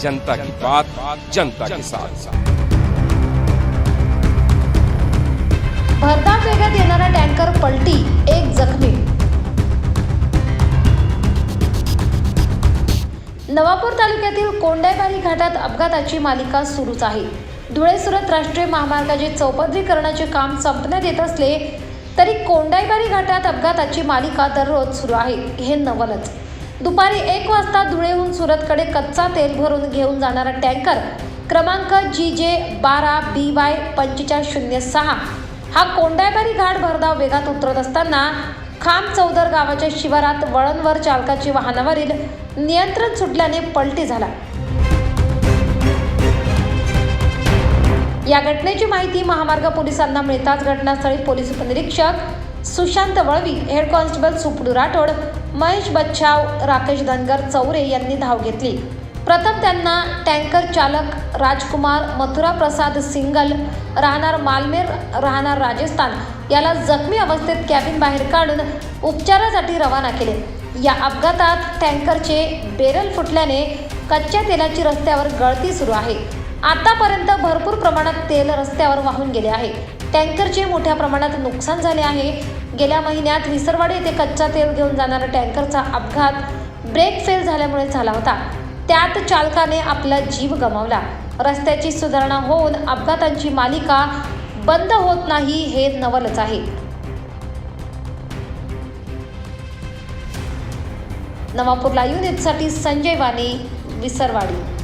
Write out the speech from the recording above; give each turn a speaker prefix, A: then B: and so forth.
A: जनता की बात जनता के साथ।
B: भरधाव वेगात येणारा टँकर पलटी एक जखमी. नवापूर तालुक्यातील कोंडाईबारी घाटात अपघाताची मालिका सुरूच आहे. धुळे सुरत राष्ट्रीय महामार्गाचे चौपदरीकरणाचे काम संपण्यात येत असले तरी कोंडाईबारी घाटात अपघाताची मालिका दररोज सुरू आहे. हे नवलच. दुपारी एक वाजता धुळेहून सुरतकडे कच्चा तेल भरून घेऊन जाणारा टँकर क्रमांक जी जे बारा बी वाय पंचेचाळीस शून्य सहा. हा कोंडायबारी घाट भरधाव वेगात उतरत असताना खाम चौदर गावाच्या शिवारात वळणवर चालकाची वाहनावरील नियंत्रण सुटल्याने पलटी झाला. या घटनेची माहिती महामार्ग पोलिसांना मिळताच घटनास्थळी पोलीस उपनिरीक्षक सुशांत वळवी हेड कॉन्स्टेबल सुपडू राठोड महेश बच्छाव राकेश धनगर चौरे यांनी धाव घेतली. प्रथम त्यांना टँकर चालक राजकुमार मथुरा प्रसाद सिंगल राहणार मालमेर राहणार राजस्थान याला जखमी अवस्थेत कॅबिन बाहेर काढून उपचारासाठी रवाना केले. या अपघातात टँकरचे बेरल फुटल्याने कच्च्या तेलाची रस्त्यावर गळती सुरू आहे. आतापर्यंत भरपूर प्रमाणात तेल रस्त्यावर वाहून गेले आहे. टँकरचे मोठ्या प्रमाणात नुकसान झाले आहे गेल्या महिन्यात विसरवाडी येथे कच्चा तेल घेऊन जाणारा टँकरचा अपघात ब्रेक फेल झाल्यामुळे झाला होता. त्यात चालकाने आपला जीव गमावला. रस्त्याची सुधारणा होऊन अपघातांची मालिका बंद होत नाही हे नवलच आहे. नवापूर लाईव्ह न्यूजसाठी संजय वाणी विसरवाडी.